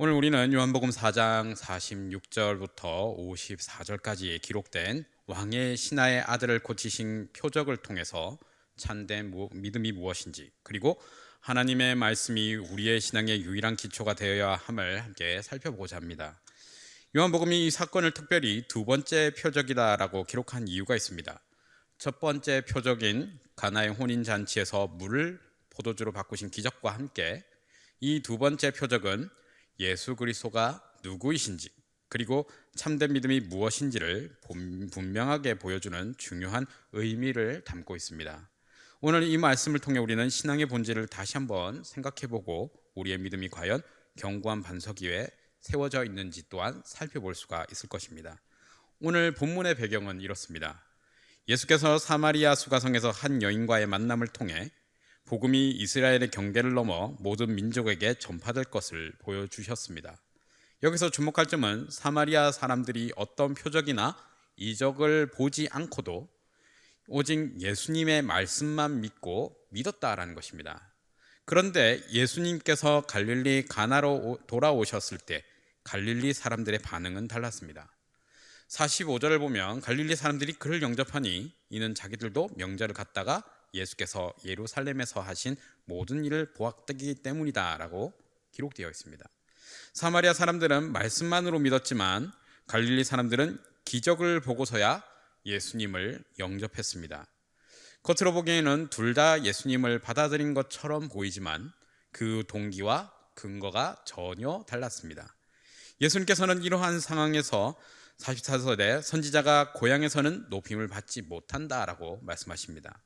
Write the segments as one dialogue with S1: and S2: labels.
S1: 오늘 우리는 요한복음 4장 46절부터 54절까지에 기록된 왕의 신하의 아들을 고치신 표적을 통해서 무- 믿음이 무엇인지 그리고 하나님의 말씀이 우리의 신앙의 유일한 기초가 되어야 함을 함께 살펴보고자 합니다. 요한복음이 이 사건을 특별히 두 번째 표적이다라고 기록한 이유가 있습니다. 첫 번째 표적인 가나의 혼인 잔치에서 물을 포도주로 바꾸신 기적과 함께 이 두 번째 표적은 예수 그리스도가 누구이신지 그리고 참된 믿음이 무엇인지를 본- 분명하게 보여주는 중요한 의미를 담고 있습니다. 오늘 이 말씀을 통해 우리는 신앙의 본질을 다시 한번 생각해보고 우리의 믿음이 과연 견고한 반석 위에 세워져 있는지 또한 살펴볼 수가 있을 것입니다. 오늘 본문의 배경은 이렇습니다. 예수께서 사마리아 수가성에서 한 여인과의 만남을 통해 복음이 이스라엘의 경계를 넘어 모든 민족에게 전파될 것을 보여주셨습니다. 여기서 주목할 점은 사마리아 사람들이 어떤 표적이나 이적을 보지 않고도 오직 예수님의 말씀만 믿고 믿었다라는 것입니다. 그런데 예수님께서 갈릴리 가나로 오- 돌아오셨을 때 갈릴리 사람들의 반응은 달랐습니다. 45절을 보면 갈릴리 사람들이 그를 영접하니 이는 자기들도 명절을 갖다가 예수께서 예루살렘에서 하신 모든 일을 보았기 때문이다라고 기록되어 있습니다. 사마리아 사람들은 말씀만으로 믿었지만 갈릴리 사람들은 기적을 보고서야 예수님을 영접했습니다. 겉으로 보기에는 둘 다 예수님을 받아들인 것처럼 보이지만 그 동기와 근거가 전혀 달랐습니다. 예수님께서는 이러한 상황에서 44절에 선지자가 고향에서는 높임을 받지 못한다라고 말씀하십니다.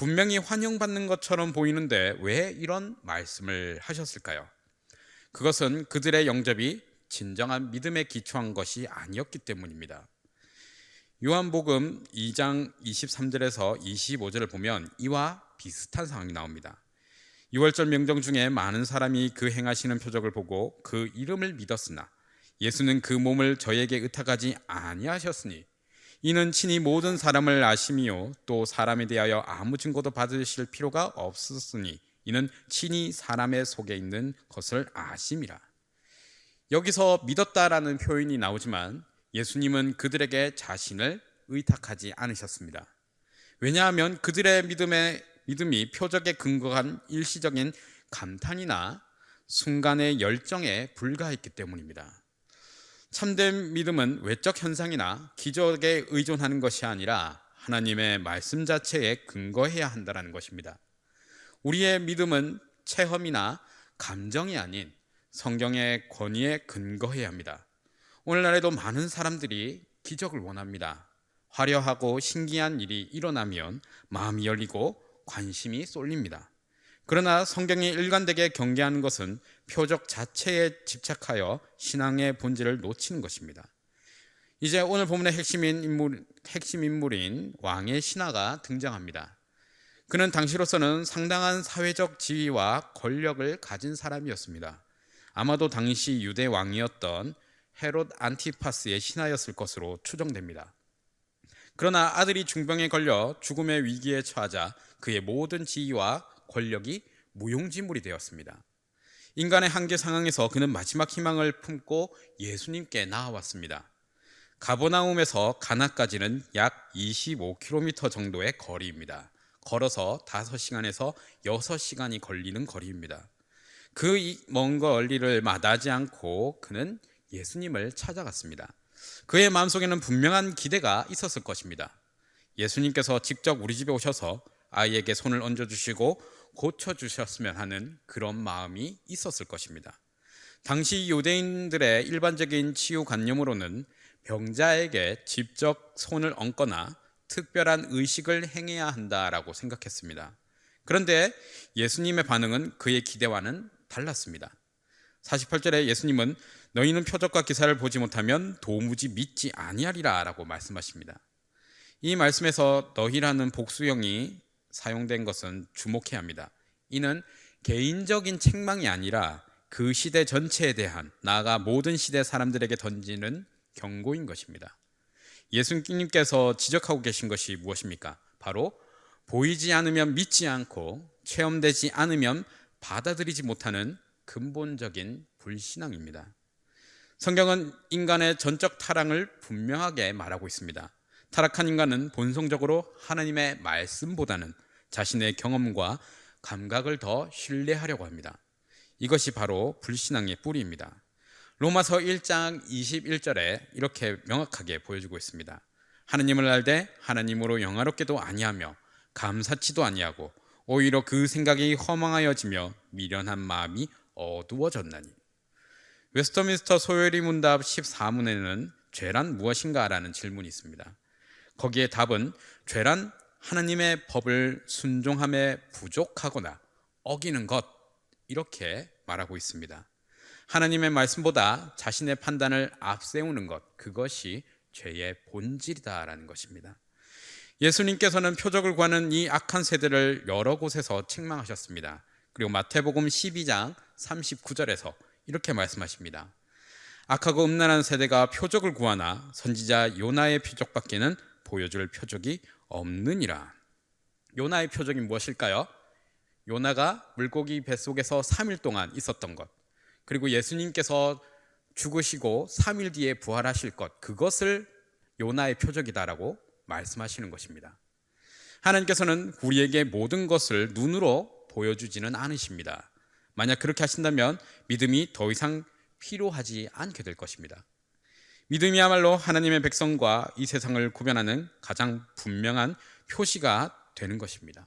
S1: 분명히 환영받는 것처럼 보이는데 왜 이런 말씀을 하셨을까요? 그것은 그들의 영접이 진정한 믿음에 기초한 것이 아니었기 때문입니다. 요한복음 2장 23절에서 25절을 보면 이와 비슷한 상황이 나옵니다. 6월절 명정 중에 많은 사람이 그 행하시는 표적을 보고 그 이름을 믿었으나 예수는 그 몸을 저에게 의탁하지 아니하셨으니 이는 친히 모든 사람을 아심이요 또 사람에 대하여 아무 증거도 받으실 필요가 없었으니 이는 친히 사람의 속에 있는 것을 아심이라. 여기서 믿었다라는 표현이 나오지만 예수님은 그들에게 자신을 의탁하지 않으셨습니다. 왜냐하면 그들의 믿음의 믿음이 표적에 근거한 일시적인 감탄이나 순간의 열정에 불과했기 때문입니다. 참된 믿음은 외적 현상이나 기적에 의존하는 것이 아니라 하나님의 말씀 자체에 근거해야 한다는 것입니다. 우리의 믿음은 체험이나 감정이 아닌 성경의 권위에 근거해야 합니다. 오늘날에도 많은 사람들이 기적을 원합니다. 화려하고 신기한 일이 일어나면 마음이 열리고 관심이 쏠립니다. 그러나 성경이 일관되게 경계하는 것은 표적 자체에 집착하여 신앙의 본질을 놓치는 것입니다. 이제 오늘 본문의 핵심인 인물, 핵심 인물인 왕의 신하가 등장합니다. 그는 당시로서는 상당한 사회적 지위와 권력을 가진 사람이었습니다. 아마도 당시 유대 왕이었던 헤롯 안티파스의 신하였을 것으로 추정됩니다. 그러나 아들이 중병에 걸려 죽음의 위기에 처하자 그의 모든 지위와 권력이 무용지물이 되었습니다. 인간의 한계 상황에서 그는 마지막 희망을 품고 예수님께 나아왔습니다. 가버나움에서 가나까지는 약 25km 정도의 거리입니다. 걸어서 5시간에서 6시간이 걸리는 거리입니다. 그 먼 거리를 마다하지 않고 그는 예수님을 찾아갔습니다. 그의 마음속에는 분명한 기대가 있었을 것입니다. 예수님께서 직접 우리 집에 오셔서 아이에게 손을 얹어주시고 고쳐주셨으면 하는 그런 마음이 있었을 것입니다. 당시 유대인들의 일반적인 치유관념으로는 병자에게 직접 손을 얹거나 특별한 의식을 행해야 한다라고 생각했습니다. 그런데 예수님의 반응은 그의 기대와는 달랐습니다. 48절에 예수님은 너희는 표적과 기사를 보지 못하면 도무지 믿지 아니하리라 라고 말씀하십니다. 이 말씀에서 너희라는 복수형이 사용된 것은 주목해야 합니다. 이는 개인적인 책망이 아니라 그 시대 전체에 대한 나아가 모든 시대 사람들에게 던지는 경고인 것입니다. 예수님께서 지적하고 계신 것이 무엇입니까? 바로 보이지 않으면 믿지 않고 체험되지 않으면 받아들이지 못하는 근본적인 불신앙입니다. 성경은 인간의 전적 타락을 분명하게 말하고 있습니다. 타락한 인간은 본성적으로 하나님의 말씀보다는 자신의 경험과 감각을 더 신뢰하려고 합니다. 이것이 바로 불신앙의 뿌리입니다. 로마서 1장 21절에 이렇게 명확하게 보여주고 있습니다. 하나님을 알되 하나님으로 영화롭게도 아니하며 감사치도 아니하고 오히려 그 생각이 허망하여지며 미련한 마음이 어두워졌나니 웨스터민스터 소요리 문답 14문에는 죄란 무엇인가라는 질문이 있습니다. 거기에 답은 죄란 하나님의 법을 순종함에 부족하거나 어기는 것 이렇게 말하고 있습니다. 하나님의 말씀보다 자신의 판단을 앞세우는 것 그것이 죄의 본질이다라는 것입니다. 예수님께서는 표적을 구하는 이 악한 세대를 여러 곳에서 책망하셨습니다. 그리고 마태복음 12장 39절에서 이렇게 말씀하십니다. 악하고 음란한 세대가 표적을 구하나 선지자 요나의 표적밖에는 보여줄 표적이 없느니라. 요나의 표적이 무엇일까요? 요나가 물고기 뱃속에서 3일 동안 있었던 것. 그리고 예수님께서 죽으시고 3일 뒤에 부활하실 것. 그것을 요나의 표적이다라고 말씀하시는 것입니다. 하나님께서는 우리에게 모든 것을 눈으로 보여주지는 않으십니다. 만약 그렇게 하신다면 믿음이 더 이상 필요하지 않게 될 것입니다. 믿음이야말로 하나님의 백성과 이 세상을 구별하는 가장 분명한 표시가 되는 것입니다.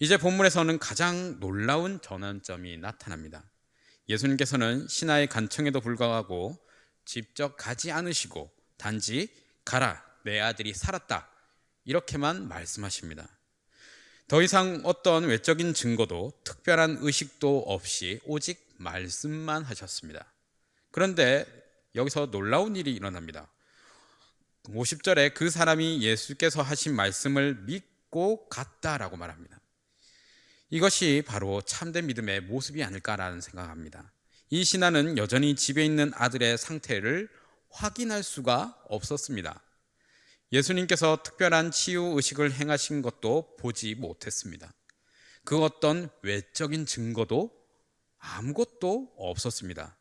S1: 이제 본문에서는 가장 놀라운 전환점이 나타납니다. 예수님께서는 신하의 간청에도 불구하고 직접 가지 않으시고 단지 가라 내 아들이 살았다 이렇게만 말씀하십니다. 더 이상 어떤 외적인 증거도 특별한 의식도 없이 오직 말씀만 하셨습니다. 그런데 여기서 놀라운 일이 일어납니다. 50절에 그 사람이 예수께서 하신 말씀을 믿고 갔다라고 말합니다. 이것이 바로 참된 믿음의 모습이 아닐까라는 생각합니다. 이 신하는 여전히 집에 있는 아들의 상태를 확인할 수가 없었습니다. 예수님께서 특별한 치유 의식을 행하신 것도 보지 못했습니다. 그 어떤 외적인 증거도 아무것도 없었습니다.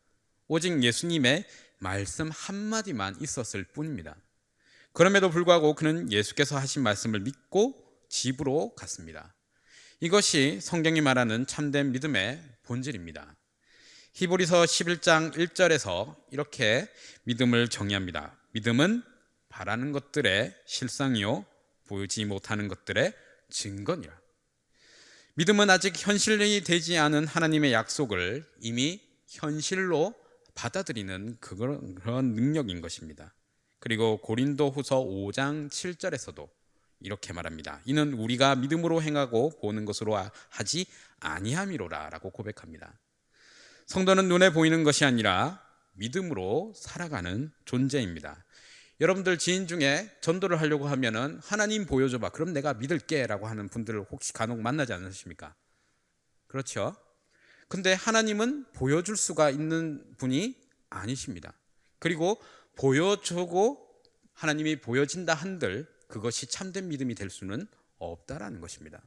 S1: 오직 예수님의 말씀 한마디만 있었을 뿐입니다. 그럼에도 불구하고 그는 예수께서 하신 말씀을 믿고 집으로 갔습니다. 이것이 성경이 말하는 참된 믿음의 본질입니다. 히브리서 11장 1절에서 이렇게 믿음을 정의합니다. 믿음은 바라는 것들의 실상이요 보이지 못하는 것들의 증거니라. 믿음은 아직 현실이 되지 않은 하나님의 약속을 이미 현실로 받아들이는 그런 능력인 것입니다. 그리고 고린도 후서 5장 7절에서도 이렇게 말합니다. 이는 우리가 믿음으로 행하고 보는 것으로 하지 아니함이로라 라고 고백합니다. 성도는 눈에 보이는 것이 아니라 믿음으로 살아가는 존재입니다. 여러분들 지인 중에 전도를 하려고 하면은 하나님 보여줘봐. 그럼 내가 믿을게 라고 하는 분들을 혹시 간혹 만나지 않으십니까? 그렇죠? 근데 하나님은 보여줄 수가 있는 분이 아니십니다. 그리고 보여주고 하나님이 보여진다 한들 그것이 참된 믿음이 될 수는 없다라는 것입니다.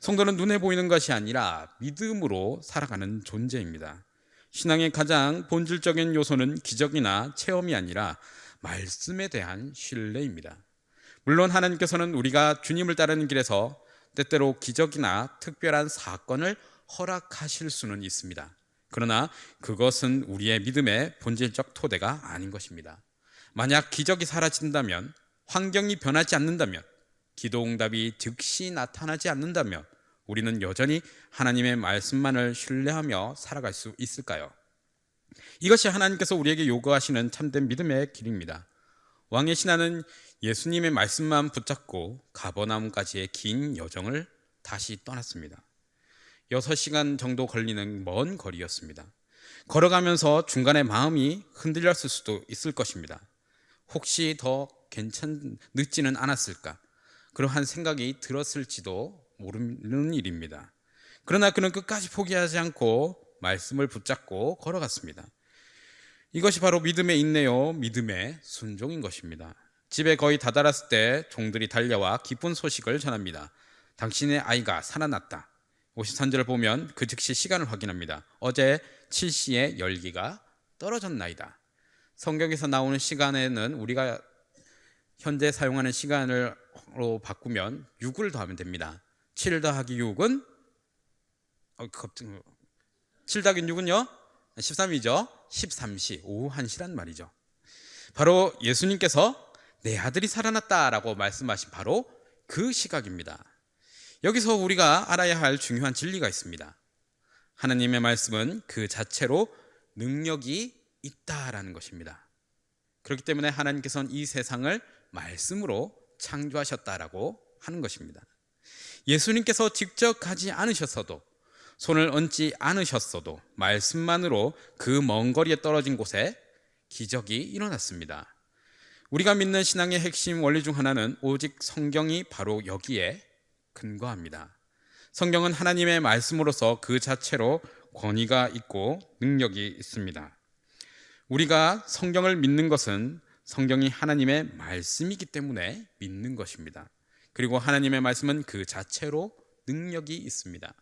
S1: 성도는 눈에 보이는 것이 아니라 믿음으로 살아가는 존재입니다. 신앙의 가장 본질적인 요소는 기적이나 체험이 아니라 말씀에 대한 신뢰입니다. 물론 하나님께서는 우리가 주님을 따르는 길에서 때때로 기적이나 특별한 사건을 허락하실 수는 있습니다. 그러나 그것은 우리의 믿음의 본질적 토대가 아닌 것입니다. 만약 기적이 사라진다면, 환경이 변하지 않는다면, 기도 응답이 즉시 나타나지 않는다면, 우리는 여전히 하나님의 말씀만을 신뢰하며 살아갈 수 있을까요? 이것이 하나님께서 우리에게 요구하시는 참된 믿음의 길입니다. 왕의 신하는 예수님의 말씀만 붙잡고 가버나움까지의 긴 여정을 다시 떠났습니다. 6시간 정도 걸리는 먼 거리였습니다. 걸어가면서 중간에 마음이 흔들렸을 수도 있을 것입니다. 혹시 더 괜찮, 늦지는 않았을까? 그러한 생각이 들었을지도 모르는 일입니다. 그러나 그는 끝까지 포기하지 않고 말씀을 붙잡고 걸어갔습니다. 이것이 바로 믿음의 인내요, 믿음의 순종인 것입니다. 집에 거의 다다랐을 때 종들이 달려와 기쁜 소식을 전합니다. 당신의 아이가 살아났다. 53절을 보면 그 즉시 시간을 확인합니다. 어제 7시에 열기가 떨어졌나이다. 성경에서 나오는 시간에는 우리가 현재 사용하는 시간으로 바꾸면 6을 더하면 됩니다. 7 더하기 6은 어, 갑자기 7 더하기 6은요? 13이죠. 13시 오후 1시란 말이죠. 바로 예수님께서 내 아들이 살아났다라고 말씀하신 바로 그 시각입니다. 여기서 우리가 알아야 할 중요한 진리가 있습니다. 하나님의 말씀은 그 자체로 능력이 있다라는 것입니다. 그렇기 때문에 하나님께서는 이 세상을 말씀으로 창조하셨다라고 하는 것입니다. 예수님께서 직접 가지 않으셨어도 손을 얹지 않으셨어도 말씀만으로 그 먼 거리에 떨어진 곳에 기적이 일어났습니다. 우리가 믿는 신앙의 핵심 원리 중 하나는 오직 성경이 바로 여기에 근거합니다. 성경은 하나님의 말씀으로서 그 자체로 권위가 있고 능력이 있습니다. 우리가 성경을 믿는 것은 성경이 하나님의 말씀이기 때문에 믿는 것입니다. 그리고 하나님의 말씀은 그 자체로 능력이 있습니다.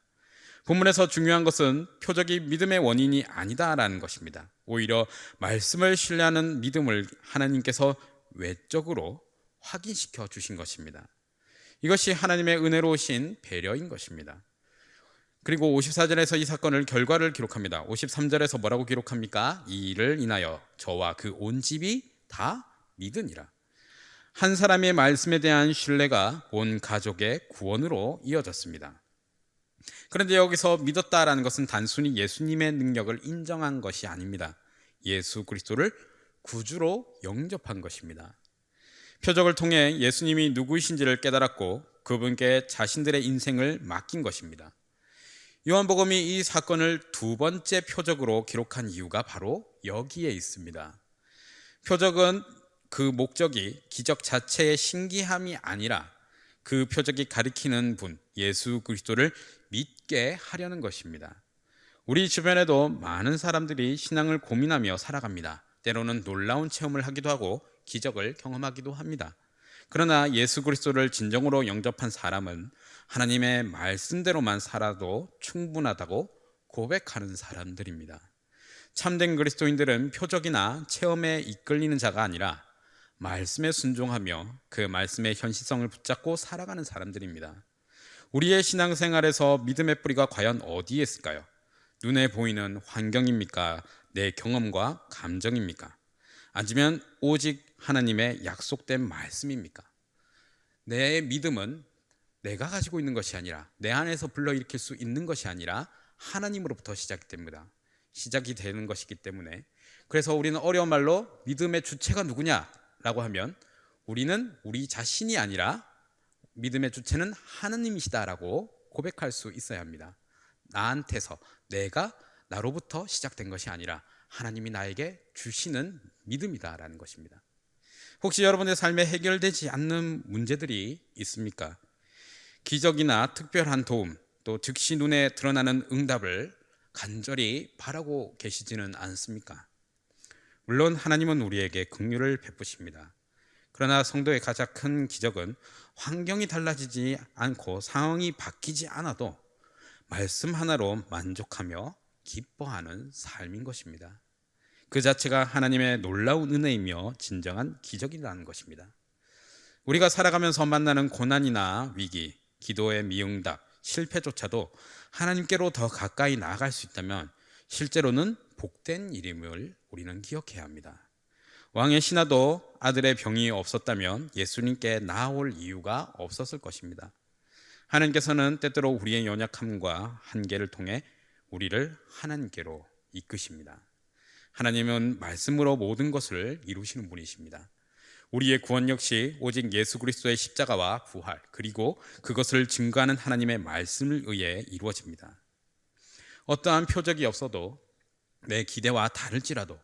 S1: 본문에서 중요한 것은 표적이 믿음의 원인이 아니다라는 것입니다. 오히려 말씀을 신뢰하는 믿음을 하나님께서 외적으로 확인시켜 주신 것입니다. 이것이 하나님의 은혜로우신 배려인 것입니다. 그리고 54절에서 이 사건을 결과를 기록합니다. 53절에서 뭐라고 기록합니까? 이 일을 인하여 저와 그 온 집이 다 믿으니라. 한 사람의 말씀에 대한 신뢰가 온 가족의 구원으로 이어졌습니다. 그런데 여기서 믿었다라는 것은 단순히 예수님의 능력을 인정한 것이 아닙니다. 예수 그리스도를 구주로 영접한 것입니다. 표적을 통해 예수님이 누구이신지를 깨달았고 그분께 자신들의 인생을 맡긴 것입니다. 요한복음이 이 사건을 두 번째 표적으로 기록한 이유가 바로 여기에 있습니다. 표적은 그 목적이 기적 자체의 신기함이 아니라 그 표적이 가리키는 분 예수 그리스도를 믿게 하려는 것입니다. 우리 주변에도 많은 사람들이 신앙을 고민하며 살아갑니다. 때로는 놀라운 체험을 하기도 하고 기적을 경험하기도 합니다. 그러나 예수 그리스도를 진정으로 영접한 사람은 하나님의 말씀대로만 살아도 충분하다고 고백하는 사람들입니다. 참된 그리스도인들은 표적이나 체험에 이끌리는 자가 아니라 말씀에 순종하며 그 말씀의 현실성을 붙잡고 살아가는 사람들입니다. 우리의 신앙생활에서 믿음의 뿌리가 과연 어디에 있을까요? 눈에 보이는 환경입니까? 내 경험과 감정입니까? 아니면 오직 하나님의 약속된 말씀입니까? 내 믿음은 내가 가지고 있는 것이 아니라 내 안에서 불러일으킬 수 있는 것이 아니라 하나님으로부터 시작이 됩니다. 시작이 되는 것이기 때문에 그래서 우리는 어려운 말로 믿음의 주체가 누구냐라고 하면 우리는 우리 자신이 아니라 믿음의 주체는 하나님이시다라고 고백할 수 있어야 합니다. 나한테서 내가 나로부터 시작된 것이 아니라 하나님이 나에게 주시는 믿음이다라는 것입니다. 혹시 여러분의 삶에 해결되지 않는 문제들이 있습니까? 기적이나 특별한 도움, 또 즉시 눈에 드러나는 응답을 간절히 바라고 계시지는 않습니까? 물론 하나님은 우리에게 긍휼을 베푸십니다. 그러나 성도의 가장 큰 기적은 환경이 달라지지 않고 상황이 바뀌지 않아도 말씀 하나로 만족하며 기뻐하는 삶인 것입니다. 그 자체가 하나님의 놀라운 은혜이며 진정한 기적이라는 것입니다. 우리가 살아가면서 만나는 고난이나 위기, 기도의 미응답, 실패조차도 하나님께로 더 가까이 나아갈 수 있다면 실제로는 복된 일임을 우리는 기억해야 합니다. 왕의 신하도 아들의 병이 없었다면 예수님께 나아올 이유가 없었을 것입니다. 하나님께서는 때때로 우리의 연약함과 한계를 통해 우리를 하나님께로 이끄십니다. 하나님은 말씀으로 모든 것을 이루시는 분이십니다. 우리의 구원 역시 오직 예수 그리스도의 십자가와 부활 그리고 그것을 증거하는 하나님의 말씀을 의해 이루어집니다. 어떠한 표적이 없어도 내 기대와 다를지라도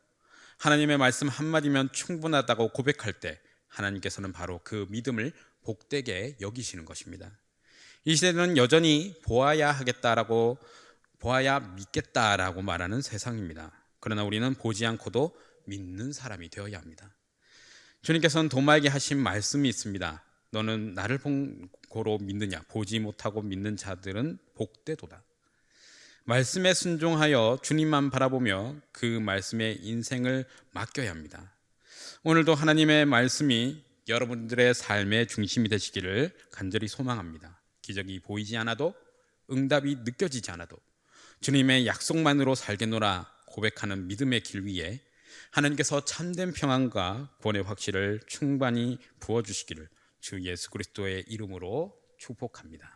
S1: 하나님의 말씀 한마디면 충분하다고 고백할 때 하나님께서는 바로 그 믿음을 복되게 여기시는 것입니다. 이 시대는 여전히 보아야 하겠다라고 보아야 믿겠다라고 말하는 세상입니다. 그러나 우리는 보지 않고도 믿는 사람이 되어야 합니다. 주님께서는 도마에게 하신 말씀이 있습니다. 너는 나를 보고로 믿느냐? 보지 못하고 믿는 자들은 복되도다. 말씀에 순종하여 주님만 바라보며 그 말씀에 인생을 맡겨야 합니다. 오늘도 하나님의 말씀이 여러분들의 삶의 중심이 되시기를 간절히 소망합니다. 기적이 보이지 않아도 응답이 느껴지지 않아도 주님의 약속만으로 살겠노라 고백하는 믿음의 길 위에 하나님께서 참된 평안과 구원의 확실을 충만히 부어 주시기를 주 예수 그리스도의 이름으로 축복합니다.